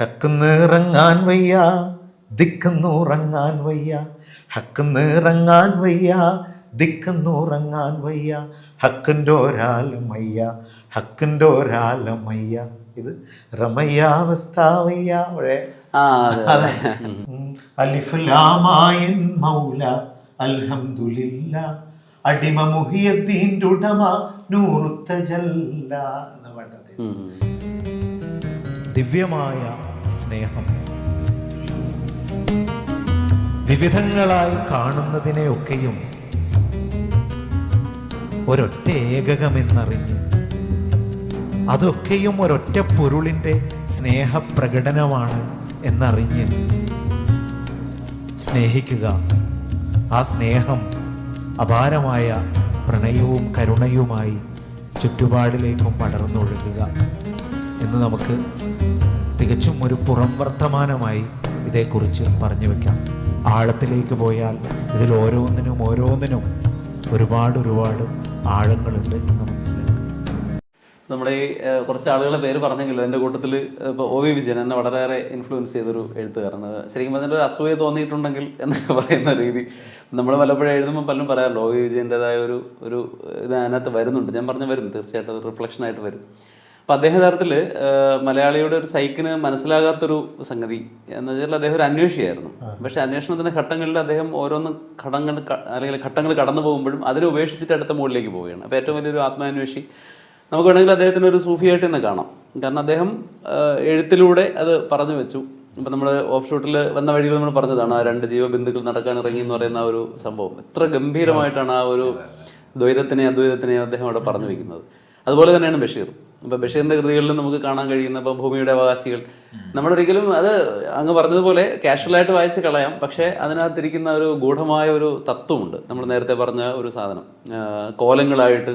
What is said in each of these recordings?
ഹക്കുന്നിറങ്ങാൻ വയ്യ ദിക്കുന്നുറങ്ങാൻ വയ്യ. ഹക്കുന്നിറങ്ങാൻ വയ്യ ദിക്കുന്നുറങ്ങാൻ വയ്യ. ഹക്കിന്റെ ഒരാലമയ്യ ഹക്കിന്റെ ഒരാലമയ്യ ഇത് റമയ്യാവസ്ഥ വയ്യ അവിടെ. അലിഫുലാമായൻ മൗല അൽഹംദുലില്ല. അടിമ മുഹിയദ്ദീന്റെ ഉടമ നൂറുത്തജല്ല എന്ന പാട്ടത് ഉം, ഉം. ദിവ്യമായ സ്നേഹം. വിവിധങ്ങളായി കാണുന്നതിനെയൊക്കെയും ഒരൊറ്റ ഏകകമെന്നറിഞ്ഞ് അതൊക്കെയും ഒരൊറ്റ പൊരുളിന്റെ സ്നേഹപ്രകടനമാണ് എന്നറിഞ്ഞ് സ്നേഹിക്കുക. ആ സ്നേഹം അപാരമായ പ്രണയവും കരുണയുമായി ചുറ്റുപാടിലേക്കും പടർന്നൊഴുകുക എന്ന് നമുക്ക് തികച്ചും ഒരു പുറം വർത്തമാനമായി ഇതേക്കുറിച്ച് പറഞ്ഞു വെക്കാം. ആഴത്തിലേക്ക് പോയാൽ ഇതിൽ ഓരോന്നിനും ഓരോന്നിനും ഒരുപാട് ഒരുപാട് ആഴങ്ങളുണ്ട് എന്ന് മനസ്സിലാക്കാം. നമ്മുടെ ഈ കുറച്ച് ആളുകളെ പേര് പറഞ്ഞെങ്കിലും എന്റെ കൂട്ടത്തിൽ ഇപ്പോൾ ഒ വി വിജയൻ എന്നെ വളരെയേറെ ഇൻഫ്ലുവൻസ് ചെയ്തൊരു എഴുത്തുകാരൻ. അത് ശരിക്കും പറഞ്ഞാൽ ഒരു അസൂയ തോന്നിയിട്ടുണ്ടെങ്കിൽ എന്നൊക്കെ പറയുന്ന രീതി. നമ്മൾ പലപ്പോഴും എഴുതുമ്പോൾ പലരും പറയാറുണ്ട് ഒ വി വിജയന്റെതായ ഒരു ഒരു ഇത് അതിനകത്ത് വരുന്നുണ്ട്. ഞാൻ പറഞ്ഞു വരും തീർച്ചയായിട്ടും ആയിട്ട് വരും. അപ്പം അദ്ദേഹം യഥാർത്ഥത്തിൽ മലയാളിയുടെ ഒരു സൈക്കിന് മനസ്സിലാകാത്തൊരു സംഗതി എന്ന് വെച്ചാൽ അദ്ദേഹം ഒരു അന്വേഷിയായിരുന്നു. പക്ഷെ അന്വേഷണത്തിന്റെ ഘട്ടങ്ങളിൽ അദ്ദേഹം ഓരോന്ന് ഘടങ്ങൾ അല്ലെങ്കിൽ ഘട്ടങ്ങൾ കടന്നു പോകുമ്പോഴും അതിനെ ഉപേക്ഷിച്ചിട്ട് അടുത്ത മുകളിലേക്ക് പോവുകയാണ്. അപ്പോൾ ഏറ്റവും വലിയൊരു ആത്മാന്വേഷി നമുക്ക് വേണമെങ്കിൽ അദ്ദേഹത്തിന് ഒരു സൂഫിയായിട്ട് തന്നെ കാണാം. കാരണം അദ്ദേഹം എഴുത്തിലൂടെ അത് പറഞ്ഞു വെച്ചു. ഇപ്പം നമ്മൾ ഓഫ് ഷൂട്ടിൽ വന്ന വഴിയിൽ നമ്മൾ പറഞ്ഞതാണ് ആ രണ്ട് ജീവബിന്ദുക്കൾ നടക്കാൻ ഇറങ്ങി എന്ന് പറയുന്ന ആ ഒരു സംഭവം. എത്ര ഗംഭീരമായിട്ടാണ് ആ ഒരു ദ്വൈതത്തിനെ അദ്വൈതത്തിനെയും അദ്ദേഹം അവിടെ പറഞ്ഞു വെക്കുന്നത്. അതുപോലെ തന്നെയാണ് ബഷീർ ഇപ്പൊ ബഷീറിന്റെ കൃതികളിൽ നമുക്ക് കാണാൻ കഴിയുന്ന ഇപ്പൊ ഭൂമിയുടെ അവകാശികൾ. നമ്മളൊരിക്കലും അത് അങ്ങ് പറഞ്ഞതുപോലെ കാഷ്വലായിട്ട് വായിച്ച് കളയാം. പക്ഷേ അതിനകത്തിരിക്കുന്ന ഒരു ഗൂഢമായ ഒരു തത്വമുണ്ട്. നമ്മൾ നേരത്തെ പറഞ്ഞ ഒരു സാധനം. കോലങ്ങളായിട്ട്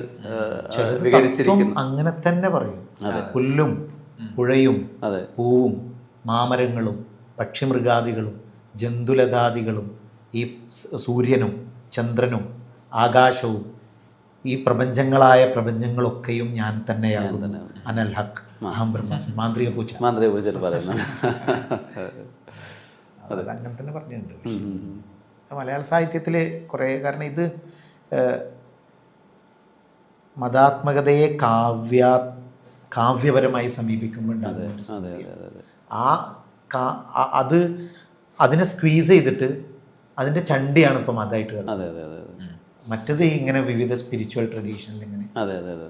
വികരിച്ചിരിക്കുന്നു അങ്ങനെ തന്നെ പറയും. പുല്ലും പുഴയും അതെ. പൂവും മാമരങ്ങളും പക്ഷിമൃഗാദികളും ജന്തുലതാദികളും ഈ സൂര്യനും ചന്ദ്രനും ആകാശവും ഈ പ്രപഞ്ചങ്ങളായ പ്രപഞ്ചങ്ങളൊക്കെയും ഞാൻ തന്നെയാണ് അനൽ ഹക്ക് അഹം ബ്രഹ്മാസ്മി മാന്ത്രിക പൂജ. മാന്ത്രിക പൂജ അത്. അങ്ങനെ തന്നെ പറഞ്ഞിട്ടുണ്ട്. മലയാള സാഹിത്യത്തിൽ കുറേ കാരണം ഇത് മതാത്മകതയെ കാവ്യ കാവ്യപരമായി അതെ ആ അത് അതിനെ സ്ക്വീസ് ചെയ്തിട്ട് അതിന്റെ ചണ്ടിയാണ് ഇപ്പം അതായിട്ട് അതെ അതെ അതെ മറ്റത് ഇങ്ങനെ വിവിധ സ്പിരിച്വൽ ട്രഡീഷനിൽ ഇങ്ങനെ അതെ അതെ അതെ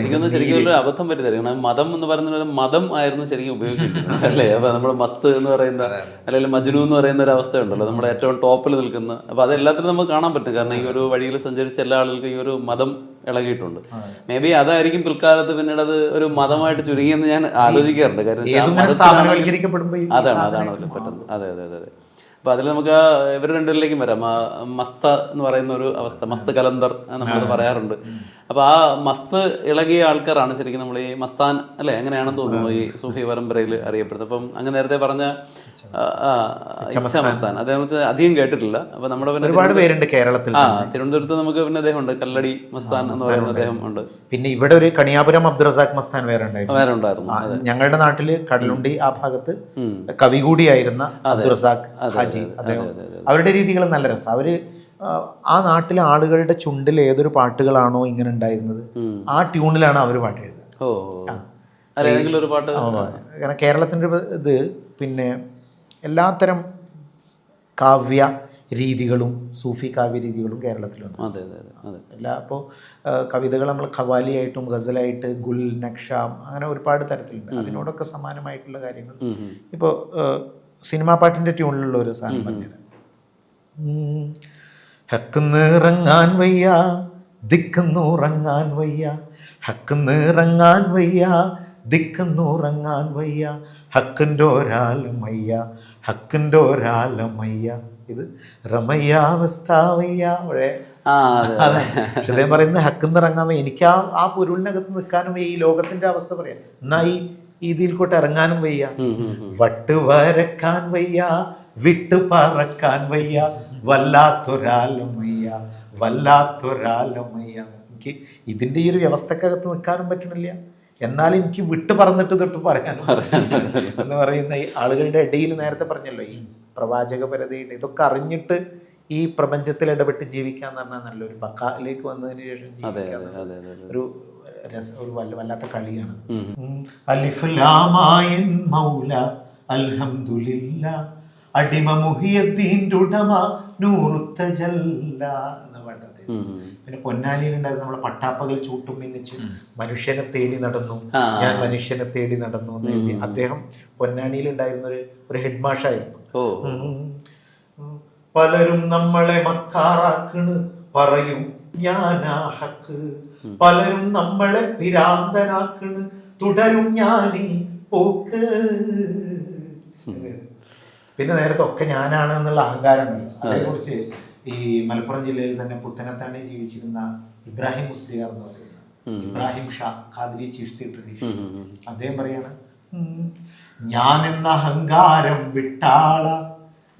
എനിക്കൊന്ന് ശരിക്കും ഒരു അബദ്ധം പറ്റിത്തരും കാരണം മതം എന്ന് പറയുന്ന ഒരു മതം ആയിരുന്നു ശരിക്കും ഉപയോഗിക്കുന്നത് അല്ലേ? അപ്പൊ നമ്മുടെ മസ്ത് എന്ന് പറയുന്ന അല്ലെങ്കിൽ മജ്നു എന്ന് പറയുന്ന ഒരു അവസ്ഥ ഉണ്ടല്ലോ നമ്മുടെ ഏറ്റവും ടോപ്പിൽ നിൽക്കുന്ന. അപ്പൊ അത് എല്ലാത്തിലും നമുക്ക് കാണാൻ പറ്റും. കാരണം ഈ ഒരു വഴിയിൽ സഞ്ചരിച്ച എല്ലാ ആളുകൾക്കും ഈ ഒരു മതം ഇളകിയിട്ടുണ്ട്. മേ ബി അതായിരിക്കും പിൽക്കാലത്ത് പിന്നീട് അത് ഒരു മതമായിട്ട് ചുരുങ്ങിയെന്ന് ഞാൻ ആലോചിക്കാറുണ്ട്. കാരണം അതാണ് അതാണ് പറ്റുന്നത് അതെ അതെ അതെ അതെ. അപ്പൊ അതിൽ നമുക്ക് ഇവർ രണ്ടുപേരിലേക്കും വരാം. മസ്ത എന്ന് പറയുന്ന ഒരു അവസ്ഥ മസ്ത് കലന്തർ നമ്മൾ പറയാറുണ്ട്. അപ്പൊ ആ മസ്ത് ഇളകിയ ആൾക്കാരാണ് ശരിക്കും നമ്മൾ ഈ മസ്താൻ അല്ലെ? അങ്ങനെയാണെന്ന് തോന്നുന്നു ഈ സൂഫി പരമ്പരയിൽ അറിയപ്പെടുന്നത്. അപ്പം അങ്ങ് നേരത്തെ പറഞ്ഞ മസ്താൻ. അദ്ദേഹം വെച്ചാൽ അധികം കേട്ടിട്ടില്ല. അപ്പൊ നമ്മുടെ പിന്നെ ഒരുപാട് പേരുണ്ട് കേരളത്തിൽ ആ തിരുവനന്തപുരത്ത് നമുക്ക് പിന്നെ അദ്ദേഹം ഉണ്ട്. കല്ലടി മസ്താൻ എന്ന് പറയുന്ന അദ്ദേഹം ഉണ്ട്. പിന്നെ ഇവിടെ ഒരു കണിയാപുരം അബ്ദുറസാഖ് മസ്താൻ വേറെ ഉണ്ടായിരുന്നു. വേറെ ഉണ്ടായിരുന്നു. ഞങ്ങളുടെ നാട്ടിൽ കടലുണ്ടി ആ ഭാഗത്ത്. കവി കൂടിയായിരുന്ന അബ്ദുറസാഖ് ഹാജി അദ്ദേഹം. അവരുടെ രീതികൾ നല്ല രസം. അവർ ആ, നാട്ടിലെ ആളുകളുടെ ചുണ്ടിൽ ഏതൊരു പാട്ടുകളാണോ ഇങ്ങനെ ഉണ്ടായിരുന്നത്? ആ ട്യൂണിലാണ് അവർ പാട്ട് എഴുതുന്നത് പാട്ട്? കാരണം കേരളത്തിന്റെ ഇത് പിന്നെ എല്ലാത്തരം കാവ്യ രീതികളും സൂഫി കാവ്യ രീതികളും കേരളത്തിലുണ്ട്. അതെ അതെ എല്ലാ അപ്പോൾ കവിതകൾ നമ്മൾ ഖവാലിയായിട്ടും ഗസലായിട്ട് ഗുൽ നക്ഷാം അങ്ങനെ ഒരുപാട് തരത്തിലുണ്ട്. അതിനോടൊക്കെ സമാനമായിട്ടുള്ള കാര്യങ്ങൾ. ഇപ്പോൾ സിനിമാ പാട്ടിന്റെ ട്യൂണിലുള്ള ഒരു സാധനം പറഞ്ഞുതരാം. ഉം. ഹക്കുന്നിറങ്ങാൻ വയ്യ ദിക്കുന്നുറങ്ങാൻ വയ്യ ഹക്കുന്നിറങ്ങാൻ വയ്യ ദിക്കുന്നുറങ്ങാൻ വയ്യ. ഹക്കിന്റെ ഒരാലമയ്യ ഹക്കിന്റെ ഒരാലമയ്യ ഇത് റമയ്യാവസ്ഥ വയ്യ അവിടെ. അതെ പക്ഷെ അദ്ദേഹം പറയുന്നത് ഹക്കുന്നിറങ്ങാൻ എനിക്ക് ആ ആ പൊരുളിനകത്ത് നിൽക്കാനും ഈ ലോകത്തിന്റെ അവസ്ഥ പറയാം എന്നാ ഈ കൂട്ട് ഇറങ്ങാനും വയ്യ. വട്ട് വരക്കാൻ വയ്യ വിട്ടു പറക്കാൻ വയ്യ. വല്ലാത്തൊരാലമയ്യ വല്ലാത്തൊരാലമയ്യ. എനിക്ക് ഇതിന്റെ ഈ ഒരു വ്യവസ്ഥക്കകത്ത് നിൽക്കാനും പറ്റണില്ല. എന്നാൽ എനിക്ക് വിട്ടു പറഞ്ഞിട്ട് തൊട്ട് പറയാൻ എന്ന് പറയുന്ന ഈ ആളുകളുടെ ഇടയിൽ നേരത്തെ പറഞ്ഞല്ലോ ഈ പ്രവാചകപരതയുടെ ഇതൊക്കെ അറിഞ്ഞിട്ട് ഈ പ്രപഞ്ചത്തിൽ ഇടപെട്ട് ജീവിക്കാന്ന് പറഞ്ഞാൽ നല്ലൊരു ബക്കാലേക്ക് വന്നതിന് ശേഷം ഒരു ഒരു വല്ലാത്ത കളിയാണ്. ലാമായൻ മൗല അൽഹംദുലില്ല അടിമ മുഹിയദ്ദീന്റെ ഉടമ നൂറുത്തജല്ല എന്ന പാട്ടത്തെ ഉം, ഉം. പിന്നെ പൊന്നാനിയിലുണ്ടായിരുന്ന നമ്മളെ പട്ടാപ്പകൽ ചൂട്ടും മിന്നിച്ച് മനുഷ്യനെ തേടി നടന്നു. ഞാൻ മനുഷ്യനെ തേടി നടന്നു എന്ന് എഴുതി. അദ്ദേഹം പൊന്നാനിയിലുണ്ടായിരുന്ന ഒരു ഒരു ഹെഡ് മാഷായിരുന്നു പലരും നമ്മളെ മക്കാറാക്കണ് പറയും. ഞാനാ ഹക്ക്. പലരും നമ്മളെ പിരാന്തനാക്കണ് തുടരും ഞാനീ പോക്ക്. പിന്നെ നേരത്തെ ഒക്കെ ഞാനാണ് എന്നുള്ള അഹങ്കാരമുണ്ട് അതേക്കുറിച്ച് ഈ മലപ്പുറം ജില്ലയിൽ തന്നെ പുത്തനത്താണി ജീവിച്ചിരുന്ന ഇബ്രാഹിം മുസ്ലിയാർ എന്ന് പറയുന്നത് ഇബ്രാഹിം ഷാ ഖാദ്രി ചിഷ്തി ട്രഡീഷൻ. അദ്ദേഹം പറയാണ് ഞാൻ എന്ന അഹങ്കാരം വിട്ടാള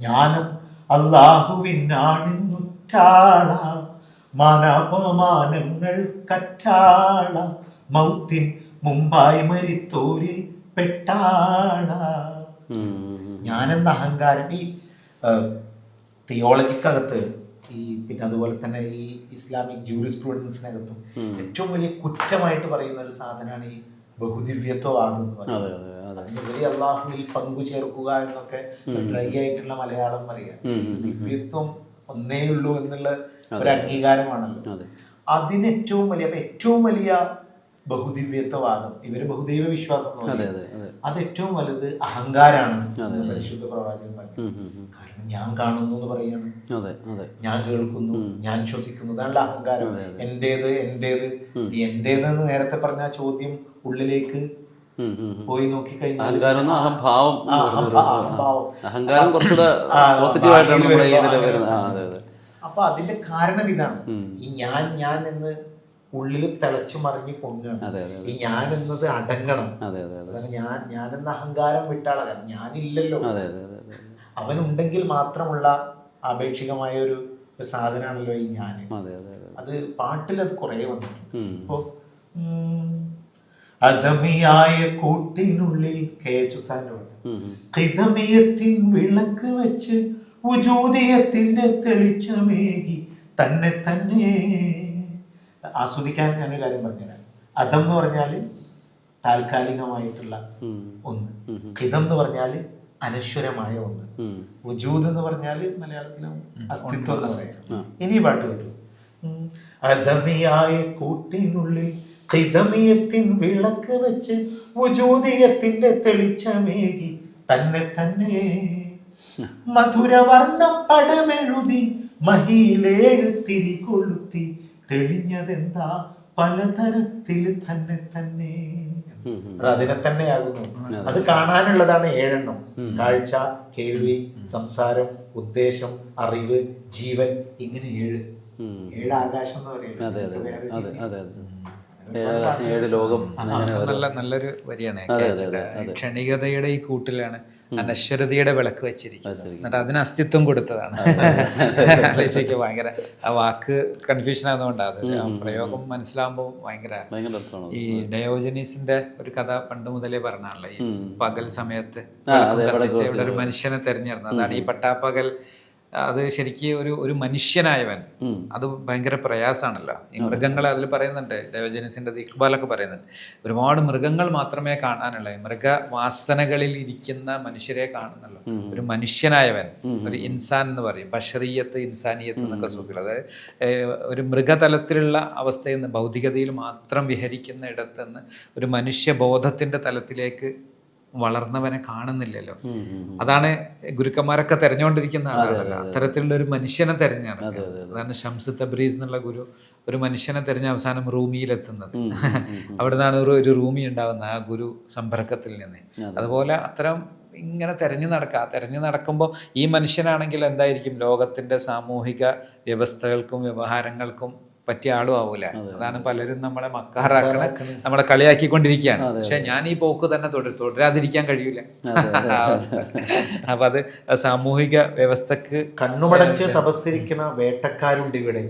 ഞാനും അള്ളാഹുവിനാണിന്നുറ്റാള മാനാപമാനങ്ങൾ കറ്റാള മൗത്തിൻ മുമ്പായി മരിത്തോരിൽ പെട്ടാള. ഞാനെന്ന അഹങ്കാരം? ഈ തിയോളജിക്കകത്ത് ഈ പിന്നെ അതുപോലെ തന്നെ ഈ ഇസ്ലാമിക് ജൂറിസ്പ്രുഡൻസിനകത്തും ഏറ്റവും വലിയ കുറ്റമായിട്ട് പറയുന്ന ഒരു സാധനമാണ് ഈ ബഹുദിവ്യത്വവാദം എന്ന് പറയുന്നത്. അതിനുപരി അള്ളാഹുവിൽ പങ്കു ചേർക്കുക എന്നൊക്കെ ഡ്രൈ ആയിട്ടുള്ള മലയാളം പറയാം. ദിവ്യത്വം ഒന്നേ ഉള്ളൂ എന്നുള്ള ഒരു അംഗീകാരമാണല്ലോ. അതെ. അതിന് ഏറ്റവും വലിയ അപ്പൊ ഏറ്റവും വലിയ ബഹുദിവ്യത്വവാദം. ഇവർ ബഹുദൈവ വിശ്വാസം എന്ന് അതെ ഏറ്റവും വലുത് അഹങ്കാരാണ് പരിശുദ്ധ പ്രവാചകൻ പറഞ്ഞു. കാരണം ഞാൻ കാണുന്നു എന്ന് പറയാണ് ഞാൻ കേൾക്കുന്നു ഞാൻ ശ്വസിക്കുന്നു അതാണല്ലോ അഹങ്കാരം. എന്റേത് എന്റേത്. ഈ എന്റേത് എന്ന് നേരത്തെ പറഞ്ഞ ആ ചോദ്യം ഉള്ളിലേക്ക്. പോയി നോക്കിക്കഴിഞ്ഞാൽ അഹംഭാവം അഹങ്കാരം കുറച്ചുകൂടെ അപ്പൊ അതിന്റെ കാരണം ഇതാണ്. ഈ ഞാൻ ഞാൻ എന്ന് ഉള്ളിൽ തിളച്ചു മറിഞ്ഞ് പൊങ്ങുകയാണ്. ഈ ഞാൻ എന്നത് അടങ്ങണം ഞാൻ ഞാൻ എന്ന അഹങ്കാരം വിട്ടാള ഞാനില്ലല്ലോ. അവനുണ്ടെങ്കിൽ മാത്രമുള്ള ആപേക്ഷികമായ ഒരു സാധനമാണല്ലോ ഈ ഞാൻ അതെ പാട്ടിൽ അത് കുറേ വന്നിട്ടുണ്ട്. ഉം, അദമിയായ കൂട്ടിനുള്ളിൽ കെ ചുസാന്റെ പാട്ട്. ഉം, ഉം. വിളക്ക് വെച്ച് ഉജൂതിയത്തിന്റെ തെളിച്ചമേകി തന്നെ തന്നെ ആസ്വദിക്കാൻ ഒരു കാര്യം പറഞ്ഞുതരാം. അതം എന്ന് പറഞ്ഞാൽ താൽക്കാലികമായിട്ടുള്ള ഒന്ന്. ഹിതം എന്ന് പറഞ്ഞാൽ അനശ്വരമായ ഒന്ന്. വജൂദ് എന്ന് പറഞ്ഞാൽ മലയാളത്തിൽ അസ്തിത്വം ഇനി പാട്ട് വരും അധമിയായ കൂട്ടിനുള്ളിൽ ഹിതമിയത്തിൻ വിളക്ക് വെച്ച് ഉജൂദിയത്തിന്റെ തെളിച്ചമേകി തന്നെ തന്നെ മധുരവർണ പടമെഴുതി മഹിയിലേഴുത്തിരി കൊളുത്തി തെളിഞ്ഞതെന്താ? പലതരത്തിൽ തന്നെ തന്നെ. അത് അതിനെ തന്നെയാകുന്നു. അത് കാണാനുള്ളതാണ് ഏഴെണ്ണം. കാഴ്ച കേൾവി സംസാരം ഉദ്ദേശം അറിവ് ജീവൻ ഇങ്ങനെ ഏഴ്. ഏഴ് ആകാശം എന്ന് പറയുന്നത്. വേറെ ഏഴ് ലോകം നല്ല നല്ലൊരു വരിയാണ്. ക്ഷണികതയുടെ ഈ കൂട്ടിലാണ് അനശ്വരതയുടെ വിളക്ക് വെച്ചിരിക്കുന്നത്. എന്നിട്ട് അതിന് അസ്തിത്വം കൊടുത്തതാണ്. ആലോചിക്കുക ഭയങ്കര ആ വാക്ക് കൺഫ്യൂഷൻ ആകുന്നതുകൊണ്ടാണ് ആ പ്രയോഗം മനസ്സിലാകുമ്പോൾ ഭയങ്കര ഈ ഡയോജനീസിന്റെ ഒരു കഥ പണ്ട് മുതലേ പറഞ്ഞാണല്ലോ ഈ പകൽ സമയത്ത് ഇവിടെ ഒരു മനുഷ്യനെ തെരഞ്ഞെടുക്കുന്നത് അതാണ് ഈ പട്ടാപ്പകൽ അത് ശരിക്ക് ഒരു ഒരു മനുഷ്യനായവൻ. അത് ഭയങ്കര പ്രയാസമാണല്ലോ. ഈ മൃഗങ്ങളെ അതിൽ പറയുന്നുണ്ട് ദേവജനസിന്റെ ഇക്ബാലൊക്കെ പറയുന്നുണ്ട്. ഒരുപാട് മൃഗങ്ങൾ മാത്രമേ കാണാനുള്ളൂ. മൃഗവാസനകളിൽ ഇരിക്കുന്ന മനുഷ്യരെ കാണുന്നുള്ളൂ ഒരു മനുഷ്യനായവൻ ഒരു ഇൻസാൻ എന്ന് പറയും. ബഷറിയത്ത് ഇൻസാനിയത്ത് എന്നൊക്കെ സൂക്ഷിക്കും അതായത് ഒരു മൃഗതലത്തിലുള്ള അവസ്ഥയിൽ നിന്ന് ഭൗതികതയിൽ മാത്രം വിഹരിക്കുന്ന ഇടത്ത് നിന്ന് ഒരു മനുഷ്യബോധത്തിന്റെ തലത്തിലേക്ക് വളർന്നവനെ കാണുന്നില്ലല്ലോ. അതാണ് ഗുരുക്കന്മാരൊക്കെ തെരഞ്ഞുകൊണ്ടിരിക്കുന്ന ആളാണല്ലോ. അത്തരത്തിലുള്ള ഒരു മനുഷ്യനെ തെരഞ്ഞാണ് അതാണ് ഷംസ് തബ്രീസ് എന്നുള്ള ഗുരു ഒരു മനുഷ്യനെ തെരഞ്ഞ അവസാനം റൂമിയിലെത്തുന്നത്. അവിടെ നിന്നാണ് ഒരു ഒരു റൂമി ഉണ്ടാകുന്നത് ആ ഗുരു സമ്പർക്കത്തിൽ നിന്ന്. അതുപോലെ അത്തരം ഇങ്ങനെ തെരഞ്ഞു നടക്കുക തെരഞ്ഞു നടക്കുമ്പോൾ ഈ മനുഷ്യനാണെങ്കിൽ എന്തായിരിക്കും? ലോകത്തിന്റെ സാമൂഹിക വ്യവസ്ഥകൾക്കും വ്യവഹാരങ്ങൾക്കും പറ്റിയ ആളും ആവൂല അതാണ് പലരും നമ്മളെ മക്കാറാക്കണ നമ്മളെ കളിയാക്കിക്കൊണ്ടിരിക്കുകയാണ് പക്ഷെ ഞാൻ ഈ പോക്ക് തന്നെ തുടരും തുടരാതിരിക്കാൻ കഴിയൂല. ആ അവസ്ഥ. അപ്പൊ അത് സാമൂഹിക വ്യവസ്ഥക്ക് കണ്ണുമടച്ച് തപസ്സിരിക്കണ വേട്ടക്കാരുണ്ട് ഇവിടെ.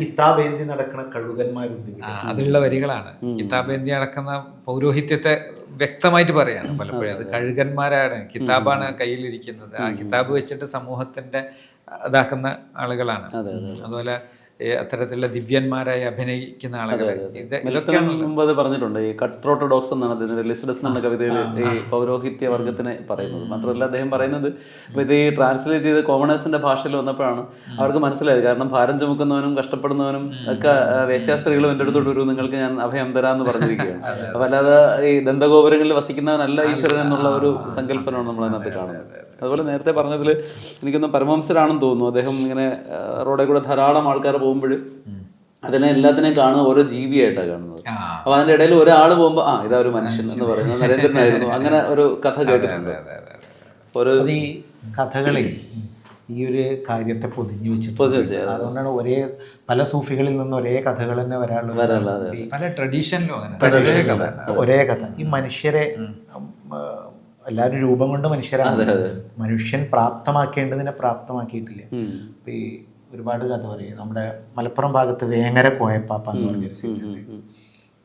കിതാബേന്തി നടക്കുന്ന കഴുകന്മാരുണ്ട് അതിലുള്ള വരികളാണ്. കിതാബേന്തി നടക്കുന്ന പൗരോഹിത്യത്തെ വ്യക്തമായിട്ട് പറയാണ് പലപ്പോഴും. അത് കഴുകന്മാരാണ് കിതാബാണ് കയ്യിലിരിക്കുന്നത്. ആ കിതാബ് വെച്ചിട്ട് സമൂഹത്തിന്റെ ഇതാക്കുന്ന ആളുകളാണ്. അതുപോലെ അത്തരത്തിലുള്ള ദിവ്യന്മാരായി അഭിനയിക്കുന്ന ആളുകളെ. ഇത് ഇതൊക്കെയാണ് പറഞ്ഞിട്ടുണ്ട് ഈ കട്ട് ഓർത്തഡോക്സ് എന്നാണ് ലിസിഡസ് എന്ന കവിതയിൽ ഈ പൗരോഹിത്യ വർഗത്തിനെ പറയുന്നത്. മാത്രമല്ല അദ്ദേഹം പറയുന്നത് ഇത് ഈ ട്രാൻസ്ലേറ്റ് ചെയ്ത് കോമണേഴ്സിന്റെ ഭാഷയിൽ വന്നപ്പോഴാണ് അവർക്ക് മനസ്സിലായത്. കാരണം ഭാരം ചുമക്കുന്നവനും കഷ്ടപ്പെടുന്നവനും ഒക്കെ വേശ്യാസ്ത്രീകളും എന്റെ അടുത്തോട്ട് വരൂ നിങ്ങൾക്ക് ഞാൻ അഭയം തരാമെന്ന് പറഞ്ഞിരിക്കുകയാണ്. അപ്പൊ അല്ലാതെ ഈ ദന്തഗോപുരങ്ങളിൽ വസിക്കുന്നവനല്ല ഈശ്വരൻ എന്നുള്ള ഒരു സങ്കല്പനമാണ് നമ്മൾ അതിനകത്ത് കാണുന്നത്. അതുപോലെ നേരത്തെ പറഞ്ഞതിൽ എനിക്കൊന്ന് പരമംസരാണെന്ന് തോന്നുന്നു. അദ്ദേഹം ഇങ്ങനെ റോഡേ റോഡിൽ കൂടെ ധാരാളം ആൾക്കാർ പോകുമ്പോൾ അതിനെ എല്ലാത്തിനെയും കാണുന്ന ഓരോ ജീവിയായിട്ടാണ് കാണുന്നത്. അപ്പൊ അതിന്റെ ഇടയിൽ ഒരാൾ പോകുമ്പോൾ ആ ഇതാ ഒരു മനുഷ്യൻ എന്ന് പറയുന്നത് നരേന്ദ്രനായിരുന്നു. അങ്ങനെ ഒരു കഥ കേട്ടിട്ടുണ്ട്. ഒരു ഈ കഥകളിൽ ഈ ഒരു കാര്യത്തെ പൊതിഞ്ഞു വെച്ചിട്ട് പൊതിഞ്ഞ് വെച്ച്, അതുകൊണ്ടാണ് ഒരേ പല സൂഫികളിൽ നിന്ന് ഒരേ കഥകൾ തന്നെ വരാനുള്ള പല ട്രഡീഷനിലും ഒരേ കഥ. ഈ മനുഷ്യരെ എല്ലാവരും രൂപം കൊണ്ട് മനുഷ്യരാണ്. മനുഷ്യൻ പ്രാപ്തമാക്കേണ്ടതിനെ പ്രാപ്തമാക്കിയിട്ടില്ല. ഈ ഒരുപാട് കഥ പറയും. നമ്മുടെ മലപ്പുറം ഭാഗത്ത് വേങ്ങര കോയപ്പാപ്പ എന്ന് പറഞ്ഞൊരു സീരിയൽ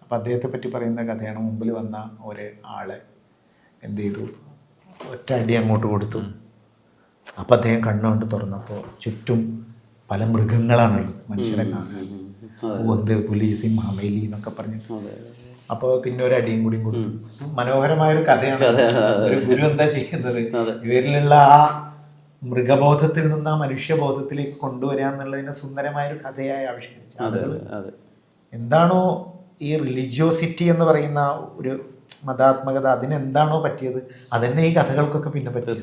അപ്പൊ അദ്ദേഹത്തെ പറ്റി പറയുന്ന കഥയാണ്. മുമ്പിൽ വന്ന ഒരു ആളെ എന്ത് ചെയ്തു? ഒറ്റ അടി അങ്ങോട്ട് കൊടുത്തു. അപ്പൊ അദ്ദേഹം കണ്ണുകൊണ്ട് തുറന്നപ്പോൾ ചുറ്റും പല മൃഗങ്ങളാണുള്ളത്. മനുഷ്യരെ കാണാൻ. പുലി സിംഹ എലി എന്നൊക്കെ പറഞ്ഞു അപ്പോൾ പിന്നെ ഒരു അടിയും കൂടിയും കൊടുത്തു. മനോഹരമായ ഒരു കഥയാണ്. ഒരു ഗുരു എന്താ ചെയ്യുന്നത്? ഇവരിലുള്ള ആ മൃഗബോധത്തിൽ നിന്ന് ആ മനുഷ്യബോധത്തിലേക്ക് കൊണ്ടുവരിക എന്നുള്ളതിനെ സുന്ദരമായ ഒരു കഥയായി ആവിഷ്കരിച്ചു എന്താണോ ഈ റിലിജിയോസിറ്റി എന്ന് പറയുന്ന ഒരു മതാത്മകത അതിനെന്താണോ പറ്റിയത് അതന്നെ ഈ കഥകൾക്കൊക്കെ പിന്നെ പറ്റിയത്.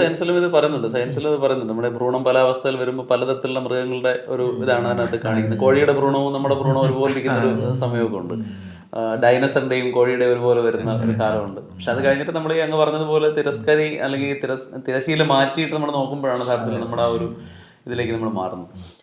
സയൻസിലും ഇത് പറയുന്നുണ്ട്. സയൻസിലും ഇത് പറയുന്നുണ്ട്. നമ്മുടെ ഭ്രൂണം പല അവസ്ഥയിൽ വരുമ്പോൾ പലതരത്തിലുള്ള മൃഗങ്ങളുടെ ഒരു ഇതാണ് അതിനകത്ത് കാണിക്കുന്നത്. കോഴിയുടെ ഭ്രൂണവും നമ്മുടെ ഭ്രൂണവും ഒരുപോലെ ഇരിക്കുന്ന ഒരു സമയമൊക്കെ ഉണ്ട്. ഡൈനസറിന്റെയും കോഴിയുടെ ഒരുപോലെ വരുന്ന ഒരു കാലമുണ്ട്. പക്ഷെ അത് കഴിഞ്ഞിട്ട് നമ്മൾ ഈ അങ്ങ് പറഞ്ഞതുപോലെ തിരസ്കരി അല്ലെങ്കിൽ തിരശീല മാറ്റിയിട്ട് നമ്മൾ നോക്കുമ്പോഴാണ് സാധ്യത നമ്മുടെ ആ ഒരു ഇതിലേക്ക് നമ്മൾ മാറുന്നത്.